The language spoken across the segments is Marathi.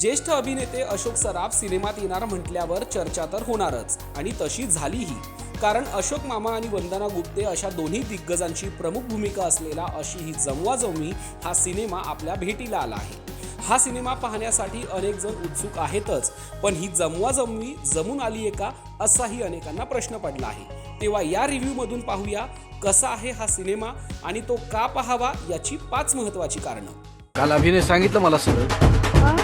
ज्येष्ठ अभिनेते अशोक सराफ सिनेमात येणार म्हटल्यावर चर्चा तर होणारच आणि तशी झालीही. कारण अशोक मामा आणि वंदना गुप्ते अशा दोन्ही दिग्गजांची प्रमुख भूमिका असलेला अशी ही जमवा जमवी हा सिनेमा आपल्या भेटीला आला आहे. हा सिनेमा पाहण्यासाठी अनेक जण उत्सुक आहेतच पण ही जमवा जमवी जमून आली आहे का असाही अनेकांना प्रश्न पडला आहे. तेव्हा या रिव्ह्यूमधून पाहूया कसा आहे हा सिनेमा आणि तो का पाहावा याची पाच महत्त्वाची कारणं. काल अभिनय सांगितलं मला सगळं.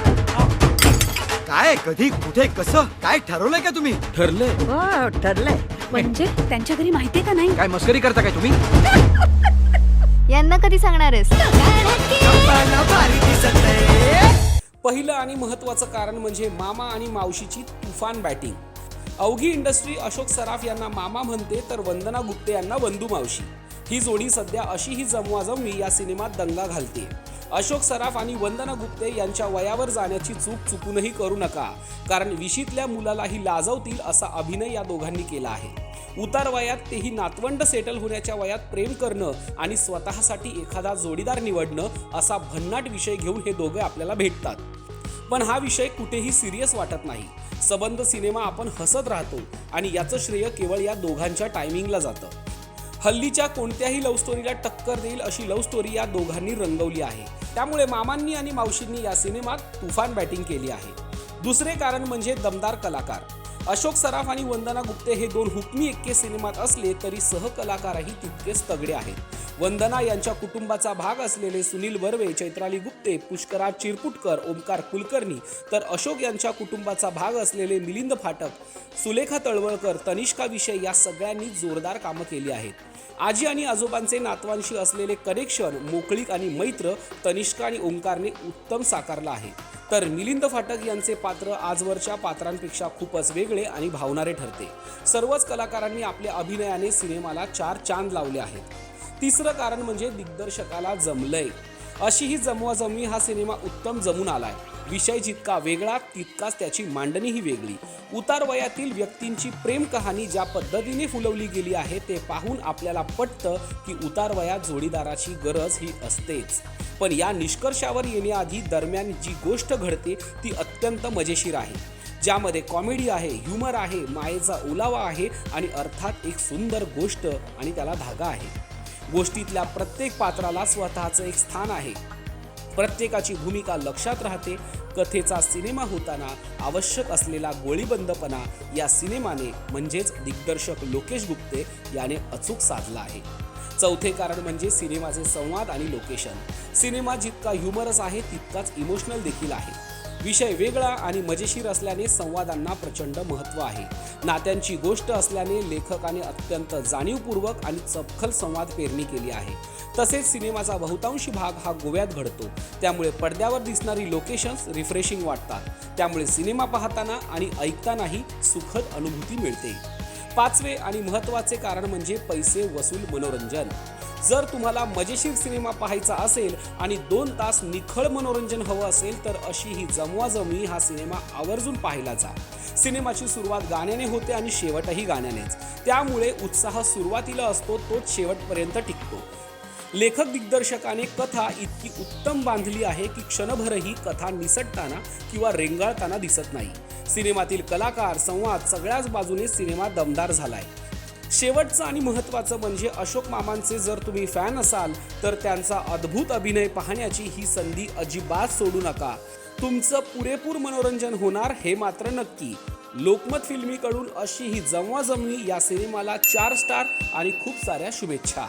काय कधी कुठे कसं काय ठरवलंय का तुम्ही? ठरलंय. हो ठरलंय. म्हणजे त्यांच्या घरी माहितीये का नाही? काय मस्करी करता काय तुम्ही? यांना कधी सांगणारेस पहिलं आणि महत्त्वाचं कारण म्हणजे मामा आणि मावशीची तुफान बॅटिंग. अवघी इंडस्ट्री अशोक सराफ यांना मामा म्हणते तर वंदना गुप्ते यांना वंदू मावशी. ही जोडी सध्या अशी ही जमवाजमवी या सिनेमात दंगा घालते. अशोक सराफ आणि वंदना गुप्ते यांच्या वयावर जाण्याची चूक चुकूनही करू नका कारण विशीतल्या मुलालाही लाजवतील असा अभिनय या दोघांनी केला आहे. उतार वयात तेही नातवंड सेटल होण्याच्या वयात प्रेम करणं आणि स्वतःसाठी एखादा जोडीदार निवडणं असा भन्नाट विषय घेऊन हे दोघे आपल्याला भेटतात. पण हा विषय कुठेही सिरियस वाटत नाही. सबंध सिनेमा आपण हसत राहतो आणि याचं श्रेय केवळ या दोघांच्या टायमिंगला जातं. हल्लीच्या कोणत्याही लव्ह स्टोरीला टक्कर देईल अशी लव्ह स्टोरी या दोघांनी रंगवली आहे. त्यामुळे मामांनी आणि मावशींनी या सिनेमात तुफान बॅटिंग केली आहे. दुसरे कारण म्हणजे दमदार कलाकार. अशोक सराफ आणि वंदना गुप्ते हे दोन हुकमी एक्के सिनेमात असले तरी सहकलाकारही तितकेच तगडे आहेत. वंदना यांच्या कुटुंबाचा भाग असलेले सुनील बर्वे चैत्राली गुप्ते पुष्कराज चिरपुटकर ओमकार कुलकर्णी तर अशोक यांच्या कुटुंबाचा भाग असलेले मिलिंद फाटक सुलेखा तळवळकर तनिष्का विषय या सगळ्यांनी जोरदार कामं केली आहेत. आजी आणि आजोबांचे नातवांशी असलेले कनेक्शन मोकळीक आणि मैत्र तनिष्का आणि ओंकारने उत्तम साकारला आहे. तर मिलिंद फाटक यांचे पात्र आजवरच्या पात्रांपेक्षा खूपच वेगळे आणि भावणारे ठरते. सर्वच कलाकारांनी आपल्या अभिनयाने सिनेमाला चार चांद लावले आहेत. तिसरं कारण म्हणजे दिग्दर्शकाला जमलंय. अशी ही जमवाजमवी हा सिनेमा उत्तम जमून आलाय. विषय जितका वेगळा तितकाच त्याची मांडणीही वेगळी. उतार वयातील व्यक्तींची प्रेम कहाणी ज्या पद्धतीने फुलवली गेली आहे ते पाहून आपल्याला पटतं की उतार वयात जोडीदाराची गरज ही असतेच. पण या निष्कर्षावर येण्याआधी दरम्यान जी गोष्ट घडते ती अत्यंत मजेशीर आहे. ज्यामध्ये कॉमेडी आहे ह्युमर आहे मायेचा ओलावा आहे आणि अर्थात एक सुंदर गोष्ट आणि त्याला धागा आहे. गोष्टीतल्या प्रत्येक पात्राला स्वतःचं एक स्थान आहे. प्रत्येकाची भूमिका लक्षात राहते. कथेचा सिनेमा होताना आवश्यक असलेला गोळीबंदपणा या सिनेमाने म्हणजेच दिग्दर्शक लोकेश गुप्ते याने अचूक साधला आहे. चौथे कारण म्हणजे सिनेमाचे संवाद आणि लोकेशन. सिनेमा जितका ह्युमरस आहे तितकाच इमोशनल देखील आहे. विषय वेगळा आणि मजेशीर असल्याने संवादांना प्रचंड महत्त्व आहे. नात्यांची गोष्ट असल्याने लेखकाने अत्यंत जाणीवपूर्वक आणि चपखल संवाद पेरणी केली आहे. तसेच सिनेमाचा बहुतांशी भाग हा गोव्यात घडतो. त्यामुळे पडद्यावर दिसणारी लोकेशन्स रिफ्रेशिंग वाटतात. त्यामुळे सिनेमा पाहताना आणि ऐकतानाही सुखद अनुभूती मिळते. पाचवे आणि महत्त्वाचे कारण म्हणजे पैसे वसूल मनोरंजन. जर तुम्हाला मजेशीर सिनेमा पाहायचा असेल आणि दोन तास निखळ मनोरंजन हवं असेल तर अशी ही जमवाजमी हा सिनेमा आवर्जून पाहायला जा. सिनेमाची सुरुवात गाण्याने होते आणि शेवटही गाण्यानेच. त्यामुळे उत्साह सुरुवातीला असतो तोच शेवटपर्यंत टिकतो. लेखक दिग्दर्शकाने कथा इतकी उत्तम बांधली आहे की क्षणभरही कथा निसटताना किंवा रेंगाळताना दिसत नाही. सिनेमातील कलाकार संवाद सगळ्याच बाजूने सिनेमा दमदार झालाय. शेवटचं आणि महत्त्वाचं म्हणजे अशोक मामांचे जर तुम्ही फॅन असाल तर त्यांचा अद्भुत अभिनय पाहण्याची ही संधी अजिबात सोडू नका. तुमचं पुरेपूर मनोरंजन होणार हे मात्र नक्की. लोकमत फिल्मीकडून अशी ही जमवाजमवी या सिनेमाला चार स्टार आणि खूप साऱ्या शुभेच्छा.